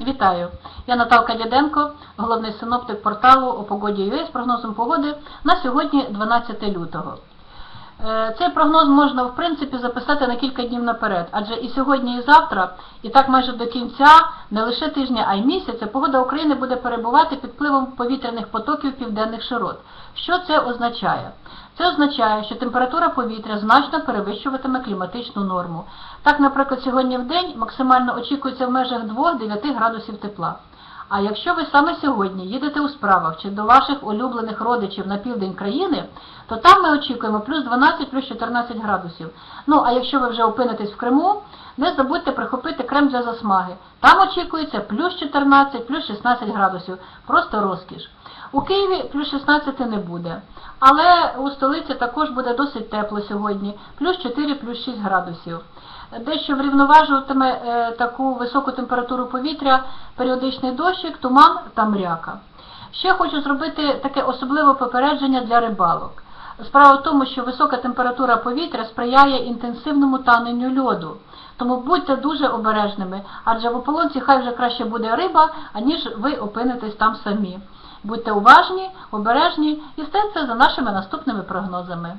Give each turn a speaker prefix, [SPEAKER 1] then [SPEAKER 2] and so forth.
[SPEAKER 1] Вітаю! Я Наталка Дяденко, головний синоптик порталу о погоді з прогнозом погоди на сьогодні 12 лютого. Е, Цей прогноз можна в принципі записати на кілька днів наперед, адже і сьогодні, і завтра, і так майже до кінця, не лише тижня, а й місяця, погода України буде перебувати під впливом повітряних потоків південних широт. Що це означає? Це означає, що температура повітря значно перевищуватиме кліматичну норму. Так, наприклад, сьогодні в день максимально очікується в межах 2-9 градусів тепла. А якщо ви саме сьогодні їдете у справах чи до ваших улюблених родичів на південь країни, то там ми очікуємо плюс 12, плюс 14 градусів. Ну, а якщо ви вже опинитесь в Криму, не забудьте прихопити крем для засмаги. Там очікується плюс 14, плюс 16 градусів. Просто розкіш. У Києві плюс 16 не буде. Але у столиці також буде досить тепло сьогодні, плюс 4, плюс 6 градусів. Дещо врівноважуватиме е, таку високу температуру повітря, періодичний дощик, туман та мряка. Ще хочу зробити таке особливе попередження для рибалок. Справа в тому, що висока температура повітря сприяє інтенсивному таненню льоду. Тому будьте дуже обережними, адже в ополонці хай вже краще буде риба, аніж ви опинитесь там самі. Будьте уважні, обережні і це за нашими наступними прогнозами.